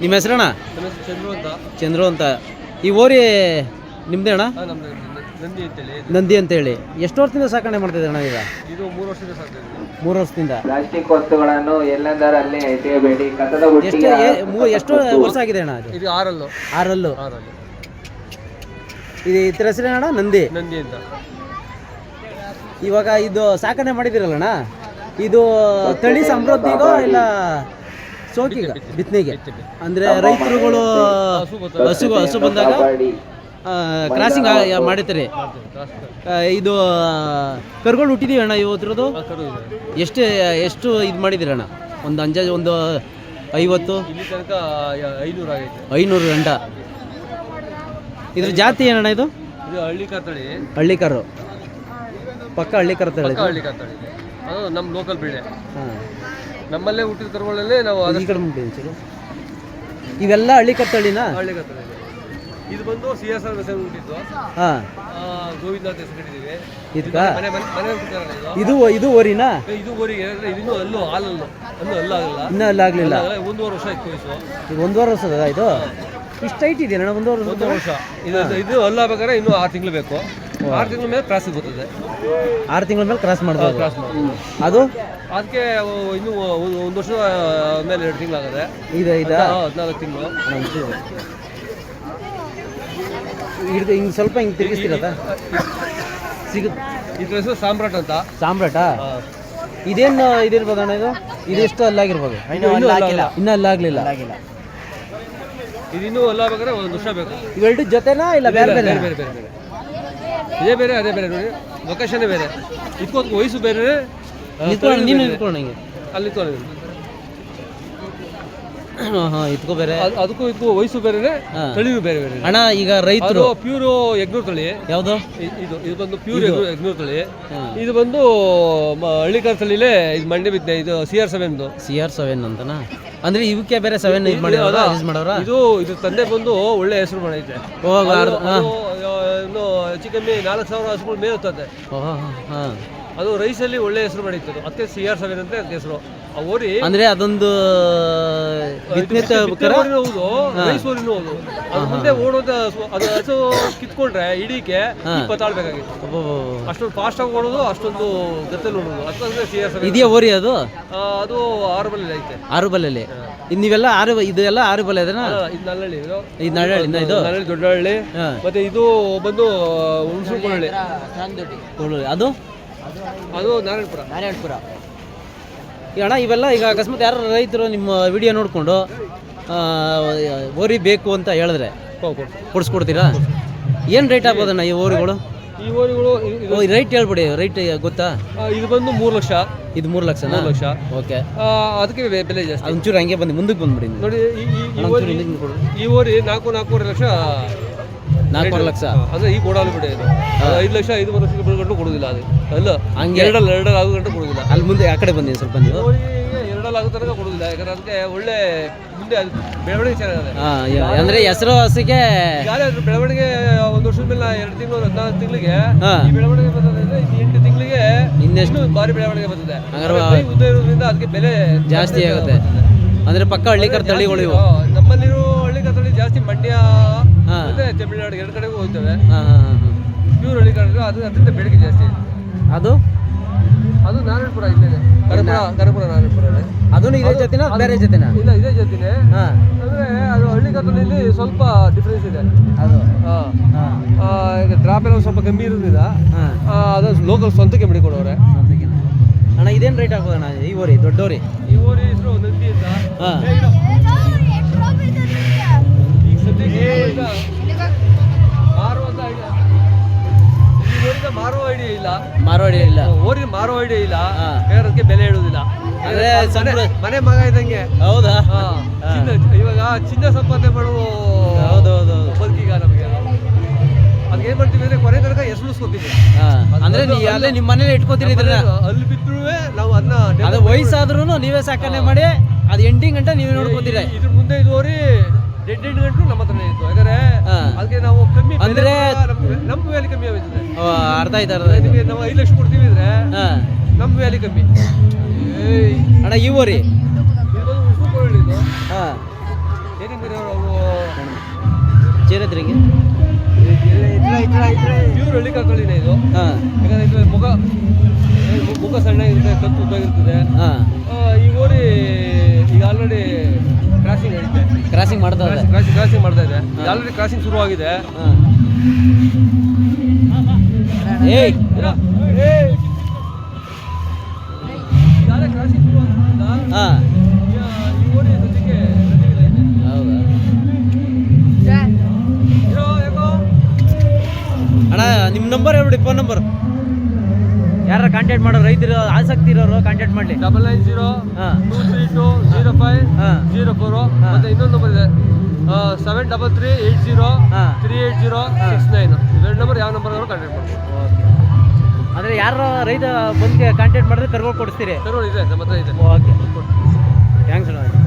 ನಿಮ್ಮ ಹೆಸರಣ್ಣ ನಮ್ಮ ಹೆಸರು ಚಂದ್ರು ಅಂತ. ಚಂದ್ರು ಅಂತ. ಈ ಓರಿ ನಿಮ್ದೇ ಅಣ್ಣ? ಆ, ನಮ್ದು ನಂದಿ ಅಂತೇಳಿ. ಹೇಳಿ ಎಷ್ಟು ವರ್ಷದಿಂದ ಸಾಕಣೆ ಮಾಡ್ತಿದ್ದೆ ಅಣ್ಣ ಈಗ ಇದು ಮೂರು ವರ್ಷದಿಂದ ಸಾಕ್ತಿದ್ವಿ ಮೂರು ವರ್ಷದಿಂದ. ಪ್ಲಾಸ್ಟಿಕ್ ವಸ್ತುಗಳನ್ನು ಎಲ್ಲೆಂದರಲ್ಲಿ ಎಸೆಯಬೇಡಿ ಕಸದ ಎಷ್ಟು ಬುಟ್ಟಿಗೆ ಏ- ಮೂ- ಎಷ್ಟು ವರ್ಷ ಆಗಿದೆ ಅಣ್ಣ ಅದು? ಇದು ಆರಲ್ಲು. ಆರಲ್ಲು. ಆರಲ್ಲು. ಇದು ಇದ್ರ ಹೆಸರೇನಣ್ಣ ನಂದಿ. ನಂದಿ ಅಂತ. ಇವಾಗ ಇದು ಸಾಕಣೆ ಮಾಡಿದಿರಲ್ಲಣ್ಣ ಇದು ತಳಿ ಸಮೃದ್ಧಿಗೋ ಇಲ್ಲ ಸೋಕಿಗ ಬಿತ್ತನೆಗೆ ಅಂದ್ರೆ ರೈತರುಗಳು ಹಸು ಹಸು ಬಂದಾಗ ಕ್ರಾಸಿಂಗ್ ಮಾಡಿರ್ತಾರೆ ಇದು ಕರ್ಕೊಂಡು ಹುಟ್ಟಿದೀವಿ ಅಣ್ಣ ಇವತ್ತಿರೋದು? ಎಷ್ಟು ಎಷ್ಟು ಇದು ಮಾಡಿದ್ದೀರಣ್ಣ ಒಂದು ಅಂಜಾಜ್ ಒಂದು ಐವತ್ತು? ಐನೂರು ಗಂಟ. ಇದ್ರ ಜಾತಿ ಏನಣ್ಣ ಇದು? ಇದು ಹಳ್ಳಿ ಹಳ್ಳಿ ಪಕ್ಕ ಹಳ್ಳಿ ಕರ್ತಾಳೆ ನಮ್ಮ ಲೋಕಲ್ ಬೆಳೆ. ಹಾಂ. ನಮ್ಮಲ್ಲೇ ಹುಟ್ಟಿದ ಕರುಗಳಲ್ಲೇ ನಾವು ಈ ಕಡೆ ಮುಂದೆ ಒಂಚೂರು. ಇವೆಲ್ಲ ಹಳ್ಳಿ ಕತ್ತಳಿನಾ? ಹಳ್ಳಿ ಕತ್ತಳಿ ಇದು ಬಂದು ಸಿ ಎಸ್ ಆರ್ ಹೆಸರು ಹುಟ್ಟಿದ್ದು. ಹಾಂ. ಗೋವಿಂದನಾಥ್ ಹೆಸರು ಇಟ್ಟಿದ್ದೀವಿ ಇದಕ್ಕ? ಮನೆ ಮನೆ ಮನೆ ಹುಟ್ಟಿದಾರಲ್ಲ ಇದು? ಇದು ಇದು ಓರಿನಾ ಇದು ಓರಿ ಅಂದ್ರೆ ಇದು ಅಲ್ಲೂ ಹಾಲಲ್ಲೂ ಅಲ್ಲೂ ಅಲ್ಲ ಆಗಲ್ಲ ಇನ್ನೂ ಅಲ್ಲ ಆಗಲಿಲ್ಲ ಒಂದೂವರೆ ವರ್ಷ ಇತ್ತು ವಯಸ್ಸು. ಇದು ಒಂದೂವರೆ ವರ್ಷದ ಇದು? ಇಷ್ಟು ಹೈಟ್ ಅಣ್ಣ ಒಂದೂವರೆ ವರ್ಷ ಒಂದು ವರ್ಷ. ಇದು ಇದು ಅಲ್ಲ ಬೇಕಾದ್ರೆ ಇನ್ನೂ ಆರು ತಿಂಗಳು ಬೇಕು. ಆರು ತಿಂಗಳ ಮೇಲೆ ಕ್ರಾಸ್ ಬರ್ತದೆ ಆರು ತಿಂಗಳ ಮೇಲೆ ಕ್ರಾಸ್ ಮಾಡ್ಬೋದು. ಕ್ರಾಸ್ ಅದು? ಅದಕ್ಕೆ ಇನ್ನೂ ಒಂದು ವರ್ಷ ಮೇಲೆ ಎರಡು ತಿಂಗಳಾಗದೆ. ಇದೆ ಇದೆ. ಹದಿನಾಲ್ಕು ತಿಂಗಳು. ಹಿಡ್ದು ಹಿಂಗೆ ಸ್ವಲ್ಪ ಹಿಂಗೆ ತಿರುಗಿಸ್ತಿರತ್ತ ಸಿಗುತ್ತೆ? ಇದ್ರ ಹೆಸರು ಸಾಮ್ರಾಟ್ ಅಂತ. ಸಾಮ್ರಾಟ? ಇದೇನು ಇದಿರ್ಬೋದು ಅಣ್ಣ ಇದು? ಇದೆಷ್ಟು ಅಲ್ಲಾಗಿರ್ಬೋದು ಇನ್ನೂ ಇನ್ನೂ ಅಲ್ಲ ಇನ್ನೂ ಅಲ್ಲಾಗಲಿಲ್ಲ ಇದಿನ್ನೂ ಅಲ್ಲ ಬೇಕಾದ್ರೆ ಒಂದು ವರ್ಷ ಬೇಕು. ಇವೆರಡು ಜೊತೆನಾ ಇಲ್ಲ ಬೇರೆ ಬೇರೆ ಬೇರೆ ಬೇರೆ ಬೇರೆ. ಇದೇ ಬೇರೆ ಅದೇ ಬೇರೆ ನೋಡಿ. ಲೊಕೇಶನ್ ಬೇರೆ. ಇಟ್ಕೋ ವಯಸ್ಸು ಬೇರೆ. ಅಲ್ಲಿ ನಿಂತ್ಕೊಂಡು. ಹಾಂ ಹಾಂ ಇದ್ಕೋ ಬೇರೆ. ಅದು- ಅದಕ್ಕೂ ಇದಕ್ಕೂ ವಯಸ್ಸು ಬೇರೆ ಹಾ. ತಳಿನೂ ಬೇರೆ ಬೇರೆ ಅಣ್ಣ ಈಗ ರೈತರು ಪ್ಯೂರ್ ಎಗ್ನೂರ್ ತಳಿ. ಯಾವುದು? ಇ- ಇದು ಇದು ಬಂದು ಪ್ಯೂರ್ ಎಗ್ನೂರ್ ತಳಿ. ಹಾಂ. ಇದು ಬಂದು ಮ- ಹಳ್ಳಿಕಾರ್ ತಳಿಲೇ ಇದು ಮಂಡ್ಯ ಬಿದ್ದೆ ಇದು ಸಿ ಆರ್ ಸೆವೆನ್ದು ಸಿ ಆರ್ ಸೆವೆನ್ ಅಂತನಾ? ಅಂದ್ರೆ ಇವಕ್ಕೆ ಬೇರೆ ಸೆವೆನ್ ಇದು ಮಾಡಿದ್ರ ಯೂಸ್ ಮಾಡೋರ ಇದು ಇದು ತಂದೆ ಬಂದು ಒಳ್ಳೆ ಹೆಸರು ಮಾಡೈತೆ ಅದು- ಅದು, ಆ, ಇನ್ನು ಹೆಚ್ಚು ಕಮ್ಮಿ ನಾಲ್ಕು ಸಾವಿರ ಹಸುಗಳು ಮೇಯುತ್ತದೆ ಹಾಂ ಅದು ರೈಸಲ್ಲಿ ಒಳ್ಳೆ ಹೆಸರು ಮಾಡಿತ್ತು. ಅದಕ್ಕೆ ಸಿ ಆರ್ ಸೆವೆನ್ ಅಂತ ಅದಕ್ಕೆ ಹೆಸರು. ಅಂದ್ರೆ ಅದೊಂದು ವಿಜ್ಞತೆ ಮುಂದೆ ಓಡೋದ ಅದು ಹಸು ಕಿತ್ಕೊಂಡ್ರೆ ಇಡೀಕೆ ಇಪ್ಪತ್ತಾಳ್ಬೇಕಾಗಿತ್ತು ಅಷ್ಟೊಂದು ಫಾಸ್ಟ್ ಆಗಿ ಓಡೋದು ಅಷ್ಟೊಂದು ಗತ್ತಲ್ಲಿ ಓಡೋದು. ಇದೆಯಾ ಓರಿ ಅದು? ಅದು ಆರು ಬಲ್ಲಿ ಐತೆ. ಆರು ಬಲ್ಲಲ್ಲಿ ಇದ್ ನೀವೆಲ್ಲ ಆರು ಇದೆಲ್ಲ ಆರು ಬಲ್ಲ ಇದನ್ನ ಆ, ಇದು ನಲ್ಲಳ್ಳಿ ಇದು. ಇದು ನಳ್ಳಹಳ್ಳಿಂದ ಇದು? ನಲ್ಲಳ್ಳಿ ದೊಡ್ಡಹಳ್ಳಿ ಮತ್ತೆ ಇದು ಬಂದು ಹುಣಸೂರು ಅದು? ಅದು ನಾರಾಯಣಪುರ. ನಾರಾಯಣಪುರ. ಈಗ ಅಣ್ಣ ಇವೆಲ್ಲ ಈಗ ಅಕಸ್ಮಾತ್ ಯಾರು ರೈತರು ನಿಮ್ಮ ವಿಡಿಯೋ ನೋಡಿಕೊಂಡು ಓರಿ ಬೇಕು ಅಂತ ಹೇಳಿದ್ರೆ. ಕೊಡಿಸ್ಕೊಡ್ತೀರಾ? ಏನು ರೇಟ್ ಆಗ್ಬೋದಣ್ಣ ಈ ಓರಿಗಳು? ಈ ಓರಿಗಳು ಓ, ಈ ರೈಟ್ ಹೇಳ್ಬಿಡಿ ರೈಟ್ ಗೊತ್ತಾ? ಇದು ಬಂದು ಮೂರು ಲಕ್ಷ. ಇದು ಮೂರು ಲಕ್ಷ ಮೂರು ಲಕ್ಷ. ಓಕೆ. ಆ, ಅದಕ್ಕೆ ಬೆ- ಬೆಲೆ ಜಾಸ್ತಿ. ಒಂಚೂರು ಹಂಗೆ ಬಂದು ಮುಂದಕ್ಕೆ ಬಂದ್ಬಿಡಿ ನೀವು. ನೋಡಿ ಈ- ಈ- ಈ ಓರಿ ಈ ಓರಿ ನಾಲ್ಕು ನಾಲ್ಕೂವರೆ ಲಕ್ಷ ನಾಲ್ಕೂವರೆ ಲಕ್ಷ. ಅಂದ್ರೆ ಈ ಕೊಡಾಲು ಬಿಡಿ ಇದು. ಅದು ಐದು ಲಕ್ಷ ಐದು ಗಂಟು ಕೊಡೋದಿಲ್ಲ ಅದು. ಅಲ್ಲ ಹಂಗೆ. ಎರಡಲ್ಲ ಎರಡಲ್ಲ ಆಗೋ ಗಂಟು ಕೊಡೋದಿಲ್ಲ. ಅಲ್ಲಿ ಮುಂದೆ ಆ ಕಡೆ ಬಂದಿನಿ ಸ್ವಲ್ಪ ನೀವು. ಎರಡಲ್ಲ ಆಗೋ ತನಕ ಕೊಡೋದಿಲ್ಲ. ಯಾಕಂದ್ರೆ ಅದಕ್ಕೆ ಒಳ್ಳೆ ಮುಂದೆ ಅದು ಬೆಳವಣಿಗೆ ಚೆನ್ನಾಗಿದೆ. ಅಂದ್ರೆ ಹೆಸರು ಹಸಿಗೆ ಬೆಳವಣಿಗೆ ಒಂದು ವರ್ಷದ ಮೇಲೆ ಎರಡು ತಿಂಗಳು ಹದಿನಾಲ್ಕು ತಿಂಗಳಿಗೆ ಈ ಬೆಳವಣಿಗೆ ಬಂದಿದೆ ಎಂಟು ತಿಂಗಳಿಗೆ ಇನ್ನೆಷ್ಟು? ಇನ್ನೂ ಭಾರಿ ಬೆಳವಣಿಗೆ ಬಂದಿದೆ ಉದ್ದ ಇರೋದ್ರಿಂದ ಅದಕ್ಕೆ ಬೆಲೆ ಜಾಸ್ತಿ ಆಗುತ್ತೆ. ಅಂದ್ರೆ ಪಕ್ಕ ಹಳ್ಳಿಕರ್ ತಳಿಗಳು ನಮ್ಮಲ್ಲಿರೋ ಹಳ್ಳಿ ಕತ್ತಳಿ ಜಾಸ್ತಿ ಮಂಡ್ಯ ಹಾಂ ಮತ್ತೆ ತಮಿಳುನಾಡು ಎರಡು ಕಡೆಗೂ ಹೋಗ್ತವೆ. ಹಾಂ ಹಾಂ ಹಾಂ ಪ್ಯೂರ್ ಹಳ್ಳಿ ಕಡೆ ಅದು ಅದರಿಂದ ಬೇಡಿಕೆ ಜಾಸ್ತಿ. ಅದು? ಅದು ನಾರಾಯಣಪುರ ಇಲ್ಲೇ ಕರಪುರ ಕರಪುರ ನಾರಾಯಣಪುರ ಅದು ಇದೇ ಜೊತೆನಾ ಬೇರೆ ಜೊತೆನಾ? ಇಲ್ಲ ಇದೇ ಜೊತೆನೆ. ಹಾಂ. ಅಂದ್ರೆ ಅದು ಹಳ್ಳಿ ಕತ್ತಲೆಯಲ್ಲಿ ಸ್ವಲ್ಪ ಡಿಫ್ರೆನ್ಸ್ ಇದೆ. ಅದು? ಹಾ. ಹಾಂ. ಈಗ ಡ್ರಾಪ್ ಎಲ್ಲ ಸ್ವಲ್ಪ ಕಮ್ಮಿ ಇರೋದಿಲ್ಲ ಅದು ಲೋಕಲ್ ಸ್ವಂತಕ್ಕೆ ಮಡಿಕೊಡೋರೆ ಅಣ್ಣ ಇದೇನು ರೇಟ್ ಆಗ್ಬೋದಣ್ಣ ಈ ಓರಿ ದೊಡ್ಡೋರಿ? ಈ ಓರಿ ಹೆಸರು ನಂದಿ ಅಂತ ಹಾಂ idea- ಈ ಊರಿಗೆ ಮಾರುವ ಐಡಿಯಾ. ಇಲ್ಲ? ಇಲ್ಲ. ಊರಿಗೆ ಮಾರೋ ಐಡಿಯಾ ಇಲ್ಲ? ಅದಕ್ಕೆ ಬೆಲೆ ಇಡುವುದಿಲ್ಲ ಅಂದ್ರೆ ಮನೆ- ಮಗ ಇದ್ದಂಗೆ. ಹೌದಾ. ಚಿನ್ನ ಇವಾಗ ಚಿನ್ನ ಸಂಪಾದನೆ ಮಾಡುವ ಹೌದು ಬದುಕೀಗ ನಮಗೆ. ಅದಕ್ಕೆ ಏನ್ ಮಾಡ್ತೀವಿ ಅಂದ್ರೆ ಕೊನೆ ತನಕ ಎಸ್ಲಿಸ್ಕೊತೀವಿ ಹಾಂ. ಅಂದ್ರೆ ನೀವು ಅಲ್ಲೇ ನಿಮ್ಮ ಮನೇಲಿ ಇಟ್ಕೋತೀರಿ ಇದನ್ನ ಅಲ್ಲಿ ಬಿದ್ರೂ ನಾವು ಅನ್ನ ಅದು ವಯಸ್ಸಾದ್ರೂ ನೀವೇ ಸಾಕಣೆ ಮಾಡಿ ಅದು ಎಂಡಿಂಗ್ ಗಂಟೆ ನೀವೇ ನೋಡ್ಕೋತೀರ. ಇದ್ರ ಮುಂದೆ ಇದುವರಿ ಡೆಡ್ ಎಂಡ್ ಗಂಟು ನಮ್ಮ ಹತ್ರನೇ ಇತ್ತು. ಯಾಕಂದ್ರೆ. ಅದಕ್ಕೆ ನಾವು ಕಮ್ಮಿ ಅಂದ್ರೆ- ನಮ್ಮ ವ್ಯಾಲಿ ಕಮ್ಮಿ ಆಗುತ್ತೆ ಅರ್ಧ ಆಯ್ತು ನಿಮಗೆ ನಾವು ಐದು ಲಕ್ಷ ಕೊಡ್ತೀವಿ ಅಂದ್ರೆ ನಮ್ಮ ವ್ಯಾಲಿ ಕಮ್ಮಿ. ಅಣ್ಣ ಈ ಹಾಂ. ಏಕೆಂದರೆ ಅವರು ಚೇರದ್ರಿಗೆ? ಪ್ಯೂರ್ ಹಳ್ಳಿ ಕಾಕಳಿನೇ ಇದು. ಹಾಂ. ಯಾಕಂದ್ರೆ ಇದು ಮುಖ ಮುಖ ಸಣ್ಣ ಇರುತ್ತೆ ಕತ್ತು ಉದ್ದಾಗಿರ್ತದೆ. ಈ ಓರಿ ಈಗ ಆಲ್ರೆಡಿ ಕ್ರಾಸಿಂಗ್ ನಡೀತೆ ಕ್ರಾಸಿಂಗ್ ಮಾಡ್ತಾ ಇದೆ. ಕ್ರಾಸಿಂಗ್ ಕ್ರಾಸಿಂಗ್ ಮಾಡ್ತಾ ಇದೆ. ಆಲ್ರೆಡಿ ಕ್ರಾಸಿಂಗ್ ಶುರುವಾಗಿದೆ ಹಾಂ. ಏಯ್. ಹಾಂ. ಅಣ್ಣ ನಿಮ್ಮ ನಂಬರ್ ಹೇಳ್ಬಿಡಿ ಫೋನ್ ನಂಬರ್ ಯಾರು ಕಾಂಟ್ಯಾಕ್ಟ್ ಮಾಡೋ ರೈತರು ಆಸಕ್ತಿ ಇರೋರು ಕಾಂಟ್ಯಾಕ್ಟ್ ಮಾಡಲಿ. Double nine zero two three two zero five zero four. ಮತ್ತೆ ಇನ್ನೊಂದು ನಂಬರ್ ಇದೆ. Seven double three eight zero three eight zero six nine ಇವೆರಡು ನಂಬರ್ ಯಾವ ನಂಬರ್ ಆದರೂ ಕಾಂಟ್ಯಾಕ್ಟ್ ಓಕೆ. ಅಂದರೆ ಯಾರು ರೈತ ಬಂದು ಕಾಂಟ್ಯಾಕ್ಟ್ ಮಾಡಿದ್ರೆ ಕರ್ಕೊಂಡು ಕೊಡಿಸ್ತೀರಿ? ಸರ್ ಇದೆ ನಮ್ಮ ಹತ್ರ ಇದೆ. ಓಕೆ. ಥ್ಯಾಂಕ್ಸ್ ಅಣ್ಣ.